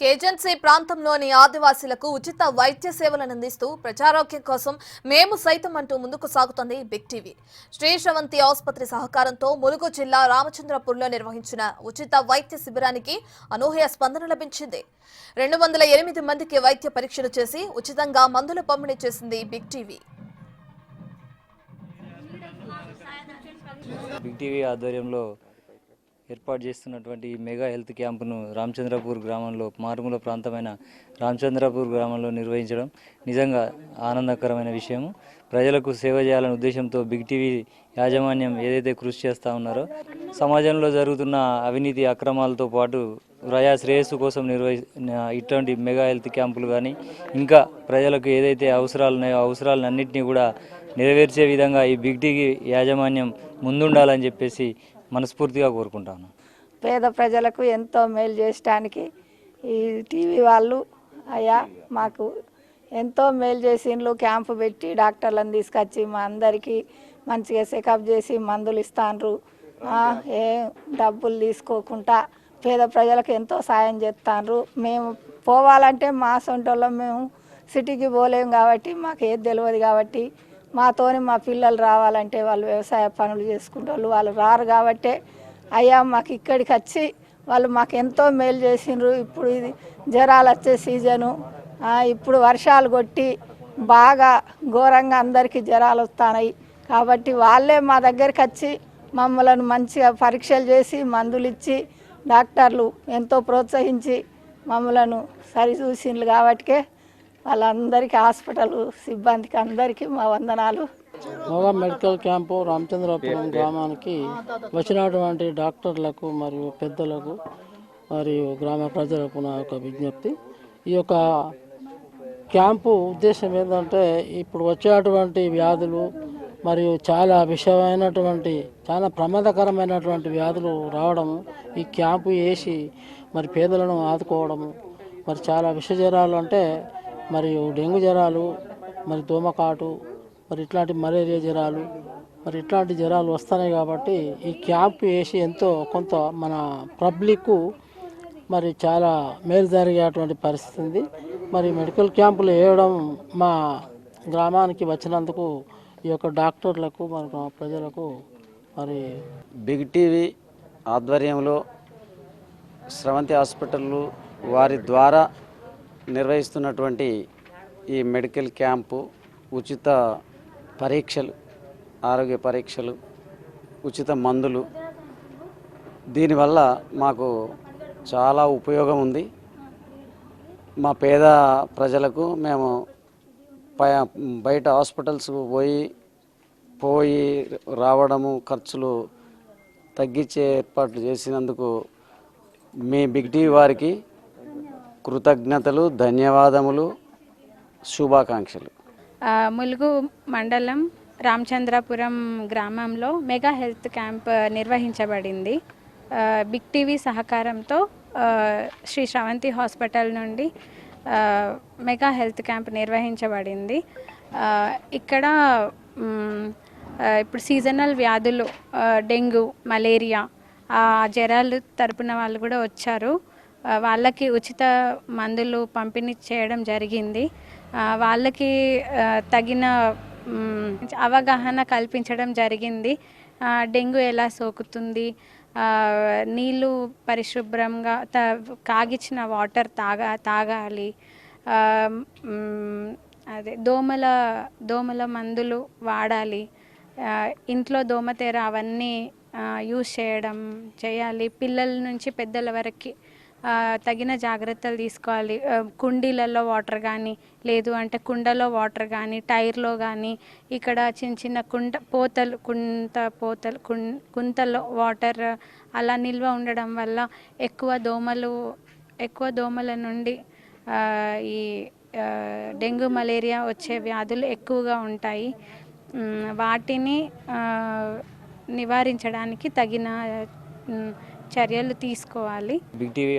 కేజెన్సీ ప్రాంతంలోని ఆదివాసీలకు ఉచిత వైద్య సేవలను అందిస్తూ ప్రజారోగ్యం కోసం మేము సైతం అంటూ ముందుకు సాగుతోంది బిగ్ టీవీ. శ్రీశ్రవంతి ఆసుపత్రి సహకారంతో ములుగు జిల్లా రామచంద్రపూర్లో నిర్వహించిన ఉచిత వైద్య శిబిరానికి అనూహ్య స్పందన లభించింది. రెండు వందల ఎనిమిది మందికి వైద్య పరీక్షలు చేసి ఉచితంగా మందులు పంపిణీ చేసింది బిగ్ టీవీ. బిగ్ టీవీ ఆధ్వర్యంలో ఏర్పాటు చేస్తున్నటువంటి ఈ మెగా హెల్త్ క్యాంపును రామచంద్రపూర్ గ్రామంలో మారుమూల ప్రాంతమైన రామచంద్రపూర్ గ్రామంలో నిర్వహించడం నిజంగా ఆనందకరమైన విషయం ప్రజలకు సేవ చేయాలనే ఉద్దేశంతో బిగ్ టీవీ యాజమాన్యం ఏదైతే కృషి చేస్తూ ఉన్నారో సమాజంలో జరుగుతున్న అవినీతి అక్రమాలతో పాటు ప్రజా శ్రేయస్సు కోసం నిర్వహి ఇటువంటి మెగా హెల్త్ క్యాంపులు కానీ ఇంకా ప్రజలకు ఏదైతే అవసరాలు ఉన్నాయో అవసరాలన్నింటినీ కూడా నెరవేర్చే విధంగా ఈ బిగ్ టీవీ యాజమాన్యం ముందుండాలని చెప్పేసి మనస్ఫూర్తిగా కోరుకుంటాను. పేద ప్రజలకు ఎంతో మేలు చేయడానికి ఈ టీవీ వాళ్ళు అయ్యా మాకు ఎంతో మేలు చేసిండ్లు క్యాంపు పెట్టి డాక్టర్లను తీసుకొచ్చి మా అందరికీ మంచిగా చెకప్ చేసి మందులు ఇస్తాండ్రు. ఏ డబ్బులు తీసుకోకుండా పేద ప్రజలకు ఎంతో సాయం చేస్తాండ్రు. మేము పోవాలంటే మా సొంటలో మేము సిటీకి పోలేము కాబట్టి మాకు ఏది తెలియదు కాబట్టి మాతోని మా పిల్లలు రావాలంటే వాళ్ళు వ్యవసాయ పనులు చేసుకుంటారు వాళ్ళు రారు కాబట్టే అయ్యా మాకు ఇక్కడికి వచ్చి వాళ్ళు మాకు ఎంతో మేలు చేసిండ్రు. ఇప్పుడు ఇది జ్వరాలు వచ్చే సీజను. ఇప్పుడు వర్షాలు కొట్టి బాగా ఘోరంగా అందరికీ జ్వరాలు వస్తున్నాయి కాబట్టి వాళ్ళే మా దగ్గరికి వచ్చి మమ్మల్ని మంచిగా పరీక్షలు చేసి మందులు ఇచ్చి డాక్టర్లు ఎంతో ప్రోత్సహించి మమ్మలను సరిచూసిండ్రు కాబట్టికే వాళ్ళందరికీ హాస్పిటల్ సిబ్బందికి అందరికీ మా వందనాలు. మోగా మెడికల్ క్యాంపు రామచంద్రపురం గ్రామానికి వచ్చినటువంటి డాక్టర్లకు మరియు పెద్దలకు మరియు గ్రామ ప్రజలకు నా యొక్క విజ్ఞప్తి. ఈ యొక్క క్యాంపు ఉద్దేశం ఏంటంటే ఇప్పుడు వచ్చేటువంటి వ్యాధులు మరియు చాలా విషమైనటువంటి చాలా ప్రమాదకరమైనటువంటి వ్యాధులు రావడము ఈ క్యాంపు వేసి మరి పేదలను ఆదుకోవడము మరి చాలా విషజ్వరాలు అంటే మరియు డెంగ్యూ జ్వరాలు మరి దోమకాటు మరి ఇట్లాంటి మలేరియా జ్వరాలు మరి ఇట్లాంటి జ్వరాలు వస్తున్నాయి కాబట్టి ఈ క్యాంప్ వేసి ఎంతో కొంత మన పబ్లిక్ మరి చాలా మేలు జరిగేటువంటి పరిస్థితి ఉంది. మరి మెడికల్ క్యాంపులు వేయడం మా గ్రామానికి వచ్చినందుకు ఈ యొక్క డాక్టర్లకు మరి ప్రజలకు మరి బిగ్ టీవీ ఆధ్వర్యంలో స్రవంతి హాస్పిటల్ వారి ద్వారా నిర్వహిస్తున్నటువంటి ఈ మెడికల్ క్యాంపు ఉచిత పరీక్షలు ఆరోగ్య పరీక్షలు ఉచిత మందులు. దీనివల్ల మాకు చాలా ఉపయోగం ఉంది. మా పేద ప్రజలకు మేము బయట హాస్పిటల్స్కు పోయి పోయి రావడము ఖర్చులు తగ్గించే ఏర్పాట్లు చేసినందుకు మీ బిగ్ టీవీ వారికి కృతజ్ఞతలు ధన్యవాదములు శుభాకాంక్షలు. ములుగు మండలం రామచంద్రపురం గ్రామంలో మెగా హెల్త్ క్యాంప్ నిర్వహించబడింది. బిగ్ టీవీ సహకారంతో శ్రీ శ్రవంతి హాస్పిటల్ నుండి మెగా హెల్త్ క్యాంప్ నిర్వహించబడింది. ఇక్కడ ఇప్పుడు సీజనల్ వ్యాధులు డెంగ్యూ మలేరియా జ్వరాలు తరపున వాళ్ళు కూడా వచ్చారు. వాళ్ళకి ఉచిత మందులు పంపిణీ చేయడం జరిగింది. వాళ్ళకి తగిన అవగాహన కల్పించడం జరిగింది. డెంగ్యూ ఎలా సోకుతుంది? నీళ్ళు పరిశుభ్రంగా త కాగిచ్చిన వాటర్ తాగా తాగాలి. అదే దోమల దోమల మందులు వాడాలి. ఇంట్లో దోమతెర అవన్నీ యూస్ చేయడం చేయాలి. పిల్లల నుంచి పెద్దల వరకు తగిన జాగ్రత్తలు తీసుకోవాలి. కుండీలలో వాటర్ కానీ లేదు అంటే కుండలో వాటర్ కానీ టైర్లో కానీ ఇక్కడ చిన్న చిన్న కుంట పోతలు కుంత పోతలు కుం కుంతలో వాటర్ అలా నిల్వ ఉండడం వల్ల ఎక్కువ దోమలు ఎక్కువ దోమల నుండి ఈ డెంగ్యూ మలేరియా వచ్చే వ్యాధులు ఎక్కువగా ఉంటాయి. వాటిని నివారించడానికి తగిన చర్యలు తీసుకోవాలి. Big TV